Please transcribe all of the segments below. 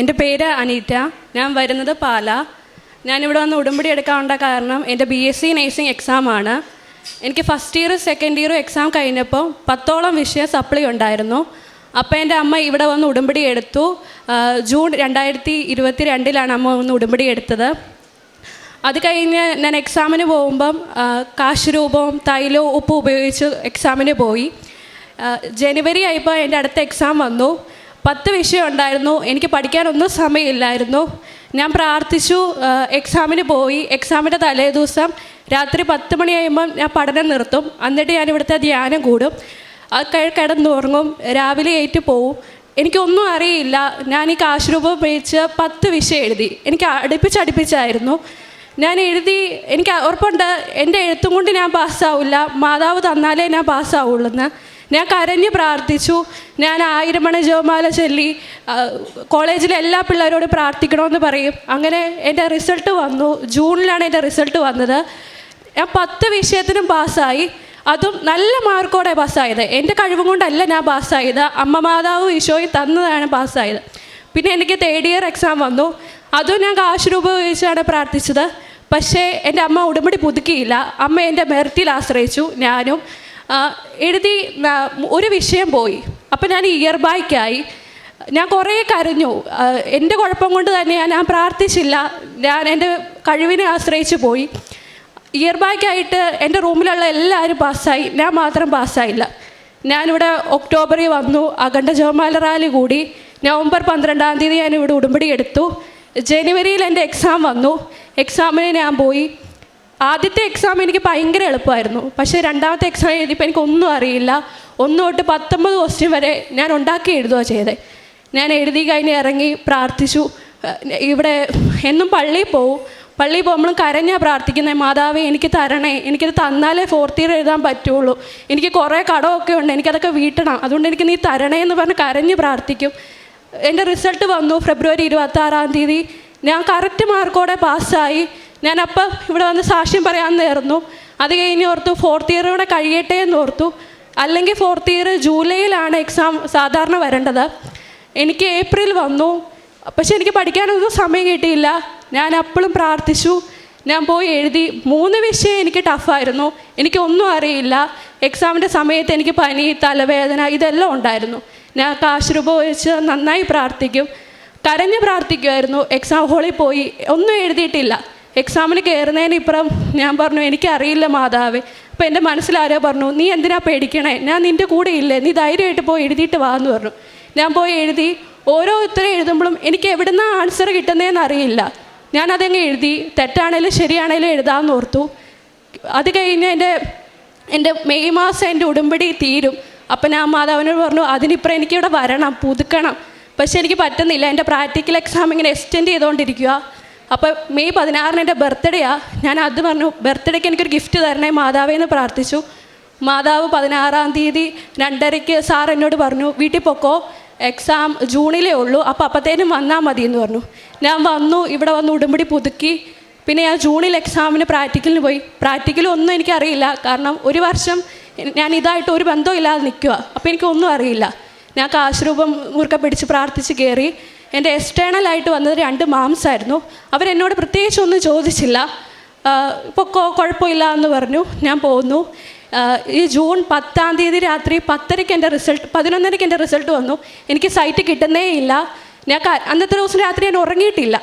എന്റെ പേര് അനീറ്റ. ഞാൻ വരുന്നത് പാല. ഞാനിവിടെ വന്ന് ഉടമ്പടി എടുക്കാനുള്ള കാരണം എന്റെ ബി എസ് സി നേഴ്സിംഗ് എക്സാമാണ് എനിക്ക് first year second year exam കഴിഞ്ഞപ്പോൾ പത്തോളം വിഷയ സപ്ലി ഉണ്ടായിരുന്നു. അപ്പോൾ എന്റെ അമ്മ ഇവിടെ വന്ന് ഉടമ്പടി എടുത്തു. ജൂൺ രണ്ടായിരത്തി ഇരുപത്തി രണ്ടിലാണ് അമ്മ വന്ന് ഉടമ്പടി എടുത്തത്. അത് കഴിഞ്ഞ് ഞാൻ എക്സാമിന് പോകുമ്പം കാശ് രൂപവും തൈലവും ഉപ്പും ഉപയോഗിച്ച് എക്സാമിന് പോയി. ജനുവരി ആയപ്പോൾ എന്റെ അടുത്ത എക്സാം വന്നു. പത്ത് വിഷയം ഉണ്ടായിരുന്നു. എനിക്ക് പഠിക്കാനൊന്നും സമയമില്ലായിരുന്നു. ഞാൻ പ്രാർത്ഥിച്ചു എക്സാമിന് പോയി. എക്സാമിന്റെ തലേ ദിവസം രാത്രി പത്ത് മണി കഴിയുമ്പം ഞാൻ പഠനം നിർത്തും. എന്നിട്ട് ഞാൻ ഇവിടുത്തെ ധ്യാനം കൂടും. അത് കിടന്നുറങ്ങും. രാവിലെ ഏറ്റു പോവും. എനിക്കൊന്നും അറിയില്ല. ഞാൻ ഈ കാശ് രൂപം ഉപയോഗിച്ച് പത്ത് വിഷയം എഴുതി. എനിക്ക് അടുപ്പിച്ചടുപ്പിച്ചായിരുന്നു. ഞാൻ എഴുതി എനിക്ക് ഉറപ്പുണ്ട്. എന്റെ എഴുത്തും കൊണ്ട് ഞാൻ പാസ്സാവില്ല. മാതാവ് തന്നാലേ ഞാൻ പാസ്സാവുള്ളൂ എന്ന് ഞാൻ കരഞ്ഞ് പ്രാർത്ഥിച്ചു. ഞാൻ ആയിരം മണി ജോമാല ചൊല്ലി കോളേജിലെ എല്ലാ പിള്ളേരോടും പ്രാർത്ഥിക്കണമെന്ന് പറയും. അങ്ങനെ എന്റെ റിസൾട്ട് വന്നു. ജൂണിലാണ് എന്റെ റിസൾട്ട് വന്നത്. ഞാൻ പത്ത് വിഷയത്തിനും പാസ്സായി. അതും നല്ല മാർക്കോടെ പാസ്സായത്. എന്റെ കഴിവും കൊണ്ടല്ല ഞാൻ പാസ്സായത്. അമ്മ മാതാവ് ഈശോയും തന്നതാണ് പാസ്സായത്. പിന്നെ എനിക്ക് തേർഡ് ഇയർ എക്സാം വന്നു. അതും ഞാൻ കാശ് രൂപ ഉപയോഗിച്ചാണ് പ്രാർത്ഥിച്ചത്. പക്ഷേ എന്റെ അമ്മ ഉടമ്പടി പുതുക്കിയില്ല. അമ്മ എന്റെ മെറിറ്റിൽ ആശ്രയിച്ചു. ഞാനും എഴുതി ഒരു വിഷയം പോയി. അപ്പം ഞാൻ ഇയർ ബായ്ക്കായി ഞാൻ കുറേ കരഞ്ഞു. എന്റെ കുഴപ്പം കൊണ്ട് തന്നെ ഞാൻ പ്രാർത്ഥിച്ചില്ല. ഞാൻ എന്റെ കഴിവിനെ ആശ്രയിച്ച് പോയി. ഇയർ ബാക്കായിട്ട് എന്റെ റൂമിലുള്ള എല്ലാവരും പാസ്സായി. ഞാൻ മാത്രം പാസ്സായില്ല. ഞാനിവിടെ ഒക്ടോബറിൽ വന്നു. അഖണ്ഡ ജവമാല റാലി കൂടി. നവംബർ പന്ത്രണ്ടാം തീയതി ഞാൻ ഇവിടെ ഉടമ്പടി എടുത്തു. ജനുവരിയിൽ എന്റെ എക്സാം വന്നു. എക്സാമിന് ഞാൻ പോയി. ആദ്യത്തെ എക്സാം എനിക്ക് ഭയങ്കര എളുപ്പമായിരുന്നു. പക്ഷേ രണ്ടാമത്തെ എക്സാം എഴുതിയപ്പോൾ എനിക്കൊന്നും അറിയില്ല. ഒന്ന് തൊട്ട് പത്തൊമ്പത് ക്വസ്റ്റ്യൻ വരെ ഞാൻ ഉണ്ടാക്കി എഴുതുക ചെയ്തത് ഞാൻ എഴുതി കഴിഞ്ഞ് ഇറങ്ങി പ്രാർത്ഥിച്ചു. ഇവിടെ എന്നും പള്ളിയിൽ പോവും. പള്ളിയിൽ പോകുമ്പോഴും കരഞ്ഞാണ് പ്രാർത്ഥിക്കുന്നത് മാതാവേ എനിക്ക് തരണേ. എനിക്കത് തന്നാലേ ഫോർത്ത് ഇയർ എഴുതാൻ പറ്റുള്ളൂ. എനിക്ക് കുറേ കടമൊക്കെ ഉണ്ട്. എനിക്കതൊക്കെ വീട്ടണം. അതുകൊണ്ട് എനിക്ക് നീ തരണേ എന്ന് പറഞ്ഞ് കരഞ്ഞ് പ്രാർത്ഥിക്കും. എന്റെ റിസൾട്ട് വന്നു. ഫെബ്രുവരി ഇരുപത്തി ആറാം തീയതി. ഞാൻ കറക്റ്റ് മാർക്കോടെ പാസ്സായി ഞാൻ അപ്പം ഇവിടെ വന്ന് സാക്ഷ്യം പറയാൻ നേർന്നു. അത് കഴിഞ്ഞ് ഓർത്തു ഫോർത്ത് ഇയർ ഇവിടെ കഴിയട്ടെ എന്ന് ഓർത്തു. അല്ലെങ്കിൽ ഫോർത്ത് ഇയർ ജൂലൈയിലാണ് എക്സാം സാധാരണ വരേണ്ടത്. എനിക്ക് ഏപ്രിൽ വന്നു. പക്ഷെ എനിക്ക് പഠിക്കാനൊന്നും സമയം കിട്ടിയില്ല. ഞാൻ അപ്പോഴും പ്രാർത്ഥിച്ചു. ഞാൻ പോയി എഴുതി. മൂന്ന് വിഷയം എനിക്ക് ടഫായിരുന്നു എനിക്കൊന്നും അറിയില്ല. എക്സാമിന്റെ സമയത്ത് എനിക്ക് പനി തലവേദന ഇതെല്ലാം ഉണ്ടായിരുന്നു. ഞാൻ കാശ് രൂപ വെച്ച് നന്നായി പ്രാർത്ഥിക്കും. കരഞ്ഞ് പ്രാർത്ഥിക്കുമായിരുന്നു എക്സാം ഹോളിൽ പോയി. ഒന്നും എഴുതിയിട്ടില്ല. എക്സാമിന് കയറുന്നതിന് ഇപ്പുറം ഞാൻ പറഞ്ഞു എനിക്കറിയില്ല മാതാവേ. അപ്പോൾ എന്റെ മനസ്സിലാരോ പറഞ്ഞു നീ എന്തിനാ പേടിക്കണേ? ഞാൻ നിന്റെ കൂടെ ഇല്ലേ? നീ ധൈര്യമായിട്ട് പോയി എഴുതിയിട്ട് വാ എന്ന് പറഞ്ഞു. ഞാൻ പോയി എഴുതി ഓരോ ഉത്തരം എഴുതുമ്പോഴും എനിക്ക് എവിടുന്ന ആൻസർ കിട്ടുന്നതെന്ന് അറിയില്ല. ഞാൻ ഞാനതങ്ങ് എഴുതി തെറ്റാണേലും ശരിയാണേലും എഴുതാമെന്ന് ഓർത്തു. അത് കഴിഞ്ഞ് എന്റെ എന്റെ മെയ് മാസം എന്റെ ഉടമ്പടി തീരും. അപ്പം ഞാൻ മാതാവിനോട് പറഞ്ഞു അതിനിപ്പുറം എനിക്കിവിടെ വരണം പുതുക്കണം. പക്ഷെ എനിക്ക് പറ്റുന്നില്ല. എന്റെ പ്രാക്ടിക്കൽ എക്സാം ഇങ്ങനെ എക്സ്റ്റെൻഡ് ചെയ്തുകൊണ്ടിരിക്കുക അപ്പോൾ മെയ് പതിനാറിന് എന്റെ ബർത്ത്ഡേയാണ് ഞാൻ അത് പറഞ്ഞു ബർത്ത്ഡേക്ക് എനിക്കൊരു ഗിഫ്റ്റ് തരണേ മാതാവേ എന്ന് പ്രാർത്ഥിച്ചു. മാതാവ് പതിനാറാം തീയതി രണ്ടരയ്ക്ക് സാർ എന്നോട് പറഞ്ഞു വീട്ടിൽ പൊക്കോ എക്സാം ജൂണിലേ ഉള്ളൂ അപ്പോൾ അപ്പത്തേനും വന്നാൽ മതി എന്ന് പറഞ്ഞു. ഞാൻ വന്നു ഇവിടെ വന്ന് ഉടുമ്പടി പുതുക്കി. പിന്നെ ഞാൻ ജൂണിൽ എക്സാമിന് പ്രാക്ടിക്കലിന് പോയി. പ്രാക്ടിക്കൽ ഒന്നും എനിക്കറിയില്ല കാരണം ഒരു വർഷം ഞാൻ ഇതായിട്ട് ഒരു ബന്ധമില്ലാതെ നിൽക്കുക അപ്പോൾ എനിക്കൊന്നും അറിയില്ല. ഞാൻ കാശുരൂപം മുറുക്കെ പിടിച്ച് പ്രാർത്ഥിച്ച് കയറി. എന്റെ എക്സ്റ്റേണലായിട്ട് വന്നത് രണ്ട് മാംസ് ആയിരുന്നു. അവരെന്നോട് പ്രത്യേകിച്ച് ഒന്നും ചോദിച്ചില്ല. ഇപ്പോൾ കുഴപ്പമില്ല എന്ന് പറഞ്ഞു. ഞാൻ പോന്നു. ഈ ജൂൺ പത്താം തീയതി രാത്രി പത്തരയ്ക്ക് എന്റെ റിസൾട്ട് പതിനൊന്നരയ്ക്ക് എന്റെ റിസൾട്ട് വന്നു. എനിക്ക് സൈറ്റ് കിട്ടുന്നേ ഇല്ല. ഞാൻ അന്നത്തെ ദിവസം രാത്രി ഞാൻ ഉറങ്ങിയിട്ടില്ല.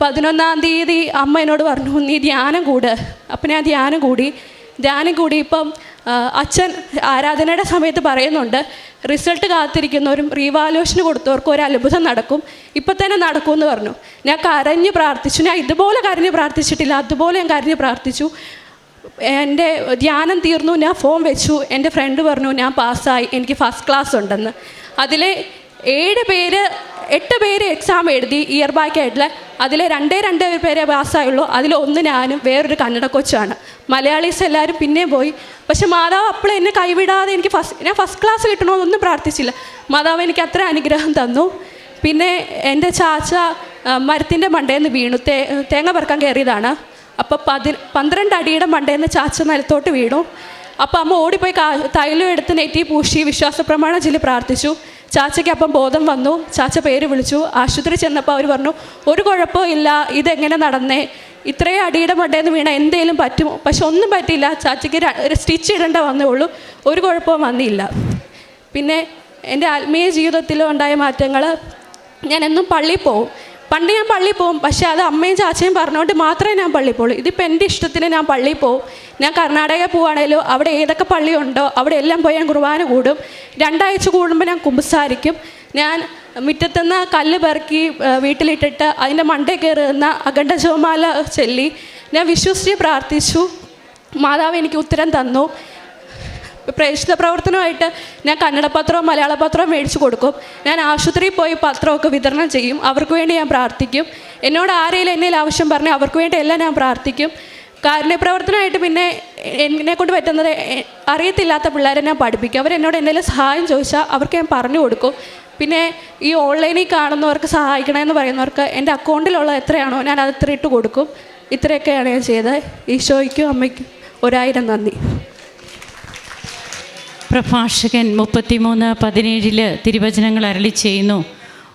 പതിനൊന്നാം തീയതി അമ്മ എന്നോട് പറഞ്ഞു നീ ധ്യാനം കൂട്. അപ്പം ഞാൻ ധ്യാനം കൂടി. ധ്യാനം കൂടി ഇപ്പം അച്ഛൻ ആരാധനയുടെ സമയത്ത് പറയുന്നുണ്ട് റിസൾട്ട് കാത്തിരിക്കുന്നവരും റീവാലുവേഷന് കൊടുത്തവർക്കും ഒരു അത്ഭുതം നടക്കും. ഇപ്പം തന്നെ നടക്കും എന്ന് പറഞ്ഞു. ഞാൻ കരഞ്ഞ് പ്രാർത്ഥിച്ചു. ഞാൻ ഇതുപോലെ കരഞ്ഞ് പ്രാർത്ഥിച്ചിട്ടില്ല. അതുപോലെ ഞാൻ കരഞ്ഞ് പ്രാർത്ഥിച്ചു. എന്റെ ധ്യാനം തീർന്നു. ഞാൻ ഫോം വെച്ചു. എന്റെ ഫ്രണ്ട് പറഞ്ഞു ഞാൻ പാസ്സായി എനിക്ക് ഫസ്റ്റ് ക്ലാസ് ഉണ്ടെന്ന്. അതിലെ ഏഴ് പേര് എട്ട് പേര് എക്സാം എഴുതി ഇയർ ബാക്ക് ആയിട്ടുള്ള അതിൽ രണ്ടേ രണ്ട് പേരെ പാസ്സായുള്ളൂ അതിൽ ഒന്ന് ഞാനും വേറൊരു കന്നഡ കൊച്ചാണ്. മലയാളീസ് എല്ലാവരും പിന്നെയും പോയി. പക്ഷെ മാതാവ് അപ്പോൾ എന്നെ കൈവിടാതെ എനിക്ക് ഫസ്റ്റ് ഞാൻ ഫസ്റ്റ് ക്ലാസ് കിട്ടണമെന്നൊന്നും പ്രാർത്ഥിച്ചില്ല. മാതാവ് എനിക്ക് അത്ര അനുഗ്രഹം തന്നു. പിന്നെ എന്റെ ചാച്ച മരത്തിന്റെ മണ്ടേന്ന് വീണു. തേ തേങ്ങ പറക്കാൻ കയറിയതാണ്. അപ്പോൾ പതി പന്ത്രണ്ട് അടിയുടെ മണ്ടേന്ന് ചാച്ച നിലത്തോട്ട് വീണു. അപ്പോൾ അമ്മ ഓടിപ്പോയി കാ തൈലം എടുത്ത് നെറ്റി പൂശി വിശ്വാസ പ്രമാണം ചൊല്ലി പ്രാർത്ഥിച്ചു. ചാച്ചയ്ക്ക് അപ്പം ബോധം വന്നു. ചാച്ച പേര് വിളിച്ചു. ആശുപത്രി ചെന്നപ്പോൾ അവർ പറഞ്ഞു ഒരു കുഴപ്പവും ഇല്ല. ഇതെങ്ങനെ നടന്നേ? ഇത്രയും അടിയുടെ മണ്ടേന്ന് വീണ എന്തേലും പറ്റുമോ? പക്ഷെ ഒന്നും പറ്റിയില്ല. ചാച്ചയ്ക്ക് സ്റ്റിച്ച് ഇടേണ്ട വന്നേ ഉള്ളൂ. ഒരു കുഴപ്പവും വന്നില്ല. പിന്നെ എന്റെ ആത്മീയ ജീവിതത്തിലും ഉണ്ടായ മാറ്റങ്ങൾ ഞാൻ എന്നും പള്ളിയിൽ പോവും. പണ്ട് ഞാൻ പള്ളി പോകും പക്ഷേ അത് അമ്മയും ചാച്ചയും പറഞ്ഞുകൊണ്ട് മാത്രമേ ഞാൻ പള്ളി പോകുള്ളൂ ഇതിപ്പോൾ എന്റെ ഇഷ്ടത്തിന് ഞാൻ പള്ളി പോകും ഞാൻ കർണാടക പോവുകയാണെങ്കിലും അവിടെ ഏതൊക്കെ പള്ളിയുണ്ടോ അവിടെ എല്ലാം പോയി ഞാൻ കുർബാന കൂടും. രണ്ടാഴ്ച കൂടുമ്പോൾ ഞാൻ കുമ്പസാരിക്കും. ഞാൻ മുറ്റത്തുനിന്ന് കല്ല് പെറുക്കി വീട്ടിലിട്ടിട്ട് അതിന്റെ മണ്ടേ കയറുന്ന അഖണ്ഡ ജോമാല ചൊല്ലി ഞാൻ വിശ്വസിച്ച് പ്രാർത്ഥിച്ചു. മാതാവ് എനിക്ക് ഉത്തരം തന്നു. പ്രേക്ഷിത പ്രവർത്തനമായിട്ട് ഞാൻ കന്നഡ പത്രവും മലയാള പത്രവും മേടിച്ചു കൊടുക്കും. ഞാൻ ആശുപത്രിയിൽ പോയി പത്രമൊക്കെ വിതരണം ചെയ്യും. അവർക്ക് വേണ്ടി ഞാൻ പ്രാർത്ഥിക്കും. എന്നോട് ആരെങ്കിലും എന്നെ ആവശ്യം പറഞ്ഞാൽ അവർക്ക് വേണ്ടി എല്ലാം ഞാൻ പ്രാർത്ഥിക്കും. കാരുണ്യ പ്രവർത്തനമായിട്ട് പിന്നെ എന്നെ കൊണ്ട് പറ്റുന്നത് അറിയത്തില്ലാത്ത പിള്ളേരെ ഞാൻ പഠിപ്പിക്കും. അവരെന്നോട് എന്തെങ്കിലും സഹായം ചോദിച്ചാൽ അവർക്ക് ഞാൻ പറഞ്ഞു കൊടുക്കും. പിന്നെ ഈ ഓൺലൈനിൽ കാണുന്നവർക്ക് സഹായിക്കണമെന്ന് പറയുന്നവർക്ക് എന്റെ അക്കൗണ്ടിലുള്ള എത്രയാണോ ഞാൻ അത് ഇത്ര ഇട്ട് കൊടുക്കും. ഇത്രയൊക്കെയാണ് ഞാൻ ചെയ്തത്. ഈശോയ്ക്കും അമ്മയ്ക്കും ഒരായിരം നന്ദി. പ്രഭാഷകൻ മുപ്പത്തിമൂന്ന് പതിനേഴിൽ തിരുവചനങ്ങൾ അരളി ചെയ്യുന്നു.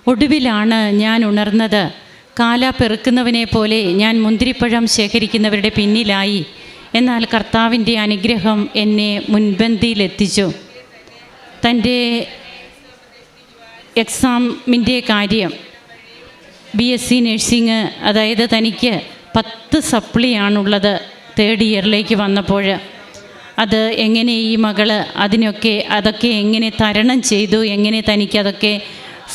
ഒടുവിലാണ് ഞാൻ ഉണർന്നത്. കാല പെറുക്കുന്നവനെ പോലെ ഞാൻ മുന്തിരിപ്പഴം ശേഖരിക്കുന്നവരുടെ പിന്നിലായി. എന്നാൽ കർത്താവിന്റെ അനുഗ്രഹം എന്നെ മുൻപന്തിയിലെത്തിച്ചു. തന്റെ എക്സാമിന്റെ കാര്യം ബി എസ് സി നഴ്സിംഗ് അതായത് തനിക്ക് പത്ത് സപ്ലിയാണുള്ളത് തേർഡ് ഇയറിലേക്ക് വന്നപ്പോൾ അത് എങ്ങനെ ഈ മകൾ അതിനൊക്കെ അതൊക്കെ എങ്ങനെ തരണം ചെയ്തു എങ്ങനെ തനിക്കതൊക്കെ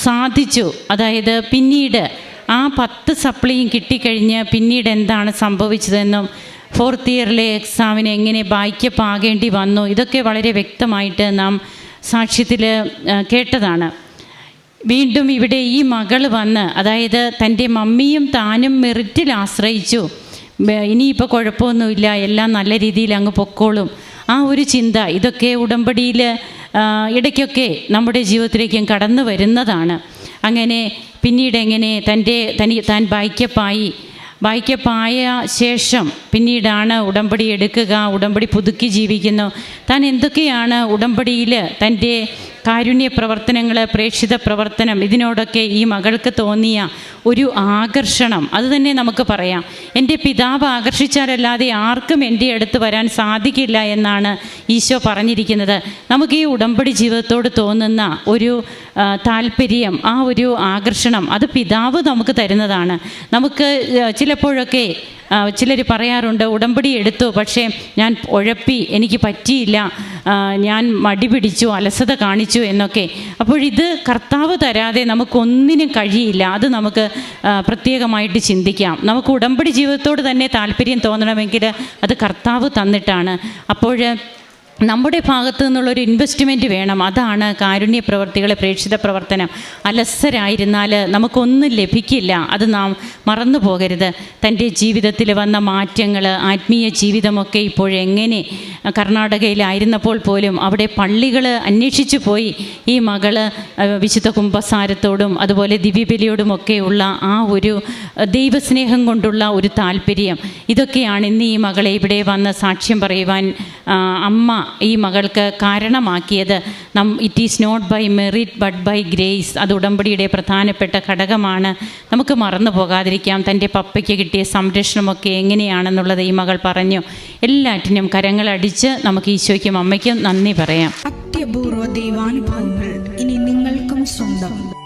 സാധിച്ചു? അതായത് പിന്നീട് ആ പത്ത് സപ്ലിയും കിട്ടിക്കഴിഞ്ഞ് പിന്നീട് എന്താണ് സംഭവിച്ചതെന്നും ഫോർത്ത് ഇയറിലെ എക്സാമിന് എങ്ങനെ ബായ്ക്കപ്പ് ആകേണ്ടി വന്നു? ഇതൊക്കെ വളരെ വ്യക്തമായിട്ട് നാം സാക്ഷ്യത്തിൽ കേട്ടതാണ്. വീണ്ടും ഇവിടെ ഈ മകൾ വന്ന് അതായത് തന്റെ മമ്മിയും താനും മെറിറ്റിൽ ആശ്രയിച്ചു. ഇനിയിപ്പോൾ കുഴപ്പമൊന്നുമില്ല എല്ലാം നല്ല രീതിയിൽ അങ്ങ് പൊക്കോളും. ആ ഒരു ചിന്ത ഇതൊക്കെ ഉടമ്പടിയിൽ ഇടയ്ക്കൊക്കെ നമ്മുടെ ജീവിതത്തിലേക്കും കടന്നു വരുന്നതാണ്. അങ്ങനെ പിന്നീട് എങ്ങനെ തന്റെ തനി താൻ ബായ്ക്കപ്പായി വായിക്കപ്പായ ശേഷം പിന്നീടാണ് ഉടമ്പടി എടുക്കുക ഉടമ്പടി പുതുക്കി ജീവിക്കുന്നു. താൻ എന്തൊക്കെയാണ് ഉടമ്പടിയിൽ തന്റെ കാരുണ്യ പ്രവർത്തനങ്ങൾ പ്രേക്ഷിത പ്രവർത്തനം ഇതിനോടൊക്കെ ഈ മകൾക്ക് തോന്നിയ ഒരു ആകർഷണം. അത് തന്നെ നമുക്ക് പറയാം. എന്റെ പിതാവ് ആകർഷിച്ചാലല്ലാതെ ആർക്കും എന്റെ അടുത്ത് വരാൻ സാധിക്കില്ല എന്നാണ് ഈശോ പറഞ്ഞിരിക്കുന്നത്. നമുക്ക് ഈ ഉടമ്പടി ജീവിതത്തോട് തോന്നുന്ന ഒരു താല്പര്യം ആ ഒരു ആകർഷണം അത് പിതാവ് നമുക്ക് തരുന്നതാണ്. നമുക്ക് ചിലപ്പോഴൊക്കെ ചിലർ പറയാറുണ്ട് ഉടമ്പടി എടുത്തു പക്ഷേ ഞാൻ ഉഴപ്പി എനിക്ക് പറ്റിയില്ല. ഞാൻ മടി പിടിച്ചു അലസത കാണിച്ചു എന്നൊക്കെ. അപ്പോഴിത് കർത്താവ് തരാതെ നമുക്കൊന്നിനും കഴിയില്ല. അത് നമുക്ക് പ്രത്യേകമായിട്ട് ചിന്തിക്കാം. നമുക്ക് ഉടമ്പടി ജീവിതത്തോട് തന്നെ താല്പര്യം തോന്നണമെങ്കിൽ അത് കർത്താവ് തന്നിട്ടാണ്. അപ്പോൾ നമ്മുടെ ഭാഗത്തു നിന്നുള്ളൊരു ഇൻവെസ്റ്റ്മെന്റ് വേണം. അതാണ് കാരുണ്യ പ്രവർത്തികളെ പ്രേക്ഷിത പ്രവർത്തനം. അലസരായിരുന്നാൽ നമുക്കൊന്നും ലഭിക്കില്ല. അത് നാം മറന്നു പോകരുത്. തന്റെ ജീവിതത്തിൽ വന്ന മാറ്റങ്ങൾ ആത്മീയ ജീവിതമൊക്കെ ഇപ്പോഴെങ്ങനെ കർണാടകയിലായിരുന്നപ്പോൾ പോലും അവിടെ പള്ളികൾ അന്വേഷിച്ചു പോയി. ഈ അഹ് വിശുദ്ധ കുംഭസാരത്തോടും അതുപോലെ ദിവ്യബലിയോടുമൊക്കെയുള്ള ആ ഒരു ദൈവസ്നേഹം കൊണ്ടുള്ള ഒരു താല്പര്യം. ഇതൊക്കെയാണ് ഇന്ന് ഈ മകളെ ഇവിടെ വന്ന് സാക്ഷ്യം പറയുവാൻ അമ്മ ഈ മകൾക്ക് കാരണമാക്കിയത്. നം it is not by merit but by grace അത് ഉടമ്പടിയുടെ പ്രധാനപ്പെട്ട ഘടകമാണ്. നമുക്ക് മറന്നു പോകാതിരിക്കാം. തന്റെ പപ്പയ്ക്ക് കിട്ടിയ സംരക്ഷണമൊക്കെ എങ്ങനെയാണെന്നുള്ളത് ഈ മകൾ പറഞ്ഞു. എല്ലാറ്റിനും കരങ്ങളടിച്ച് നമുക്ക് ഈശോയ്ക്കും അമ്മയ്ക്കും നന്ദി പറയാം. അത്യപൂർവ ദൈവാനുഭവങ്ങൾ ഇനി നിങ്ങൾക്കും സ്വന്തം.